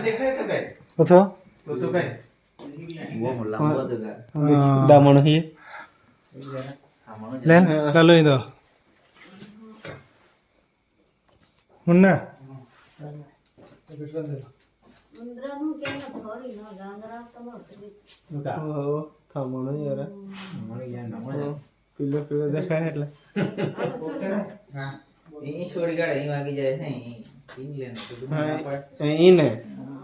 नाही का आम्ही देखायचं काय कसं तो तो काय दा म्हणून ही len lalu itu Muna ઉંદરાનું કેમ ફરી ન ગાંગરા તો નહોતી. oh kamu ya ra pilih pilih dah kan lah ini छोड़ी गाड़ी અહીં વાગી જાય છે અહીં ઇંગ્લેન્ડ તો હા ઈને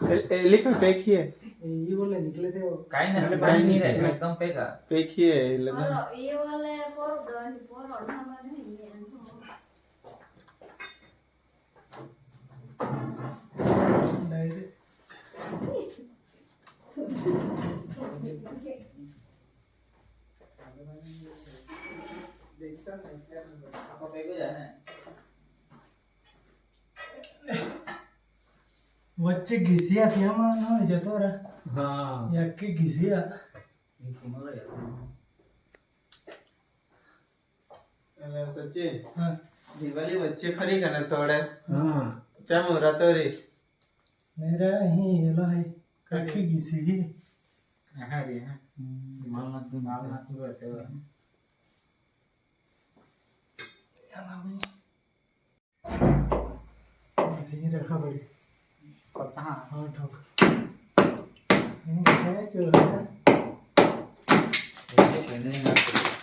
na ito ka. एली पे पेक ही है કાઈ ના કાઈ નહીં રે એકદમ પેગા पेक ही है ये लगा ઓલો એ વાલે કોર દહીં પોર ઓઢામાં નહીં એમ. આપો પેગો જા હે વચ્ચે ઘીસ્યા ત્યાં ન જતો રે હા. યકે ઘીસ્યા. ઘીસી મળે અને સચિન હા. દિવાળી વચ્ચે ખરી કને તોડે? હા. ચાલો રાતોરી મેરા અહીં એલો હે. કાખી ઘીસી ગઈ હા રે હા. માલ ના તો માલ ના તો રહેતો યાલા ભાઈ ધીરે ખબર 搞砸了，好找个。你开着。现在那个。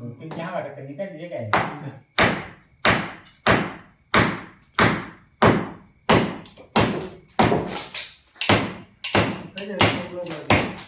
तुमच्या आवडत त्यांनी कधी काय Thank you.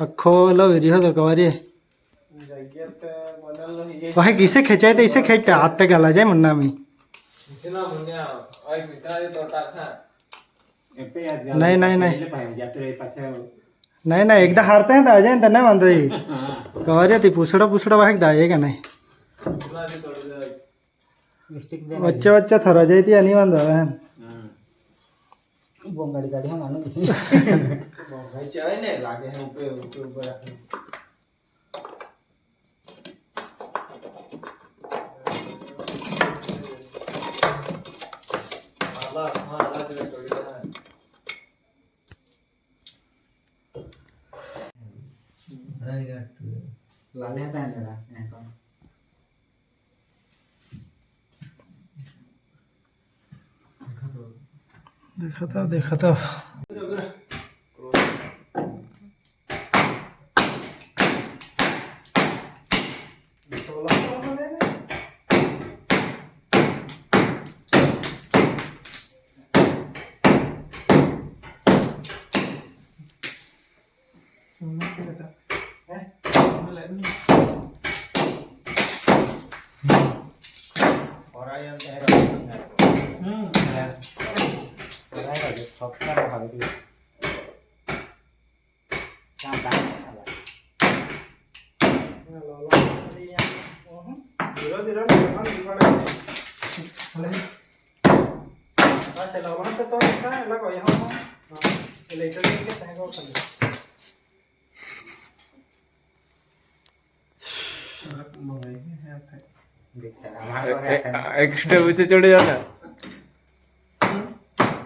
अखो वाला वेरी हो तो कवारी वह किसे खेचाए तो इसे खेचता हाथ तक गला जाए मुन्ना में। नहीं नहीं नहीं। नहीं नहीं एकदा हारते हैं तो आ तो जाए तो नहीं मानते ही। कवारी थी पुसड़ा पूछड़ा वह आएगा नहीं। बच्चा बच्चा थरा जाए थी नहीं मानते બોંગાડી કાઢી હા માનું ભાઈ ચાલે ને લાગે હે ઉપર ઉપર ઉપર રાખે લાલે देखा था देखा क्या खा रहे थे काम धीरे धीरे सामान दिखाड़े हले अच्छा लवण तो तो है लगा यहाँ हाँ। लेटर के तह को कर मंगाई है हाँ देखा हमारा एक्स्ट्रा पीछे चढ़ जाना।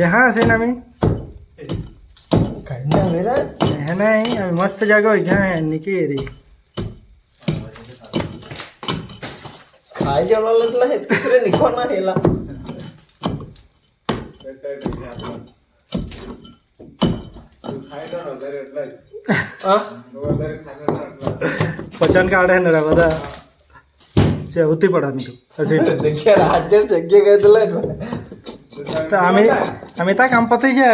જ્યાં ना ને અમે? હે નહીં है મસ્ત જગો ગયા હે નીકળી રહી. खाय जेवणाला हे तिसरे निकोन हेला पचन काढ आहे ना बघा होती पडा मी तू असे राज्यात शक्य काय तो आम्ही आम्ही ताक आमपतही घ्या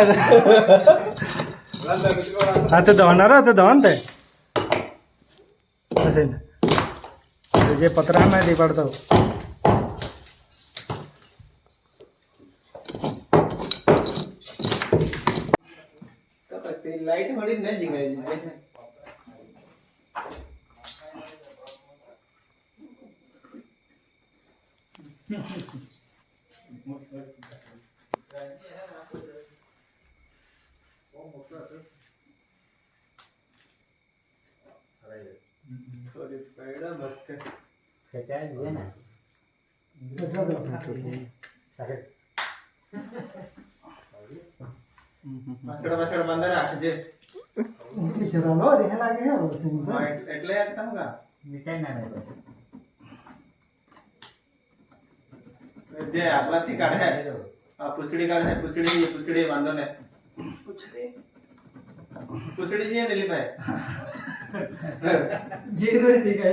आता धवणार आता धवन ते असेल जे पत्र नाही ते लाइट लाईट वडील नाही जिंकायची चचा ये ना। మసడ మసడ మందర అక్కడే పిచ్చరాలో రేహలాగే వస్తుంది ఎట్లా చేస్తాముగా నిజంగానే जे आपला ती काढ आहे पुसडी काढ आहे पुसडी पुसडी बांधून आहे पुसडी पुसडी जी नेली पाहिजे झिरो ती काय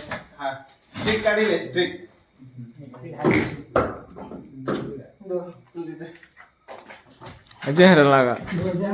हाँ स्ट्रिक ले स्ट्रिक दो। दे दे अजय हरलागा दो जा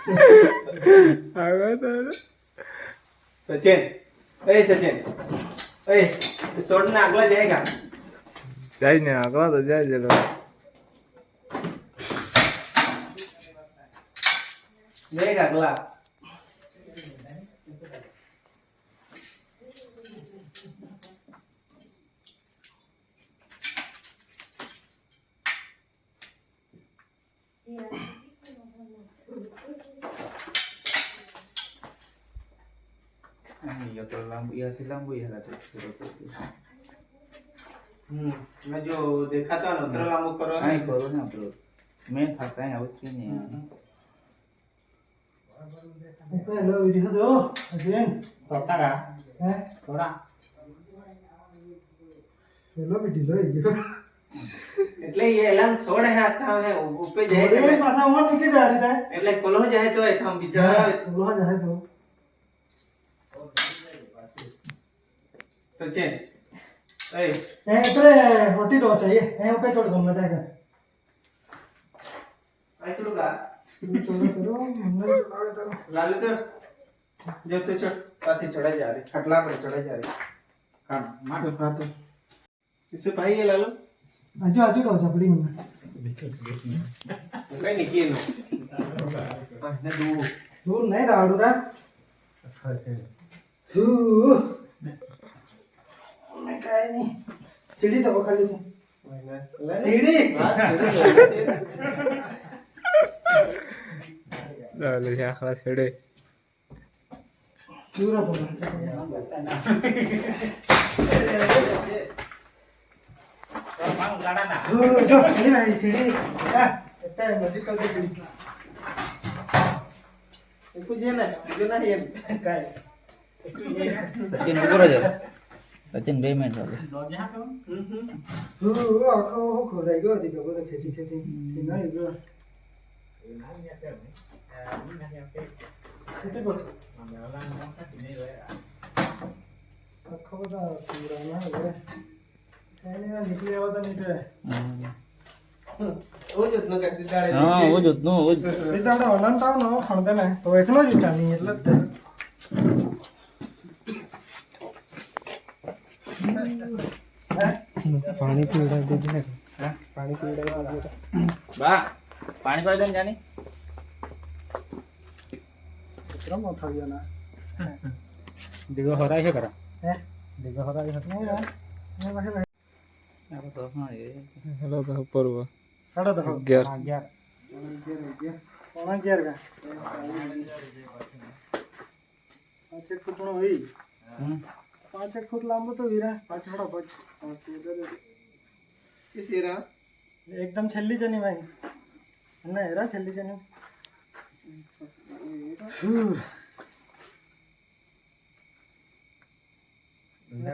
હવે તો સચિન. એ સચિન. એ છોડ ને આગલા જાયગા જાય ને આગલા તો જાય જલો જાયગા આગલા. અહીંયા તો લાંબુ યાથી લાંબુ યાલા તો પૂરો તો હમ મેં જો દેખાતા નતર લાંબુ કરો અહીં કરો ને આપણો મેં થતા અહીં આવું છે ને પહેલો વિડિયો દો હસેન ટોટા કા હે ટોટા પહેલો વિડિયો લઈ ગયો એટલે એ એલાન સોડ હે આતા હે ઉપર જાય તો પાછા ઓર ચૂકી જાય એટલે કોલો જાય તો એ થમ બિચારા કોલો જાય તો सचिन ए ए इतने रोटी दो चाहिए। ए ऊपर छोड़ दो मैं जाएगा आई चलूगा चलो चलो मैं चलावे तो लालू तो जो तो चढ़ पाथी चढ़ा जा रही खटला पर चढ़ा जा रही। Kan, mat. तो हाथ इसे भाई ये लालू? आजू आजू दो चपड़ी में। कहीं निकी ना? दूर दूर नहीं दाड़ू रा। हू। काय नाही शिडी तर खाली शिडी झालं ह्या खळा शिडे काय સચિન ઉભો રહેજો સચિન બે મિનિટ ચાલો આખો ખોદાઈ ગયો હતી બધો ખેંચી ખેંચી નહીં ગયો આખો બધા પૂરા ના હવે નીકળી આવતા નીકળે હા ઓજ નું ઓજ દાડે અનંત આવ નો ખણતા ને તો એકનો જ ચાલી એટલે पानी पी रहा दे पीड़ा दीजिए पानी पी रहा पीड़ा दीजिए बा पानी पी देन जानी। इतना मत हो जाना देखो हो रहा है करा। हाँ? दिगो हो रहा है नहीं यार नहीं भाई भाई यार तो ना ये। हेलो तो ऊपर हुआ। खड़ा देखो गियर गियर गियर कौन गियर का। अच्छा कुछ ना हुई પાંચેક ફૂટ લાંબો તો વીરા. પાંચ ફોટા પચ. એ એકદમ છેલ્લી છે ચની ભાઈ. ના હેરા છેલ્લી ચની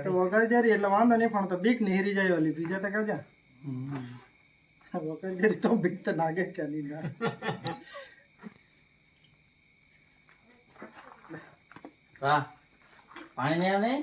તો વગર જારી એટલે વાંધો નહીં પણ તો બીક જાય વાલી બીજા તો કજા. વગર જારી તો બીક તો નાગે કે નહીં ના. પાણી નહીં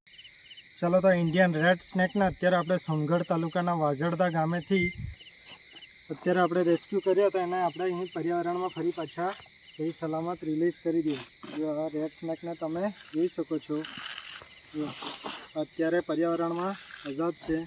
ચલો તો ઇન્ડિયન રેડ સ્નેકના અત્યારે આપણે સોનગઢ તાલુકાના વાજળદા ગામેથી અત્યારે આપણે રેસ્ક્યુ કર્યા તો એને આપણે અહીં પર્યાવરણમાં ફરી પાછા સહી સલામત રિલીઝ કરી જો આ રેડ સ્નેકને તમે જોઈ શકો છો. અત્યારે પર્યાવરણમાં આઝાદ છે.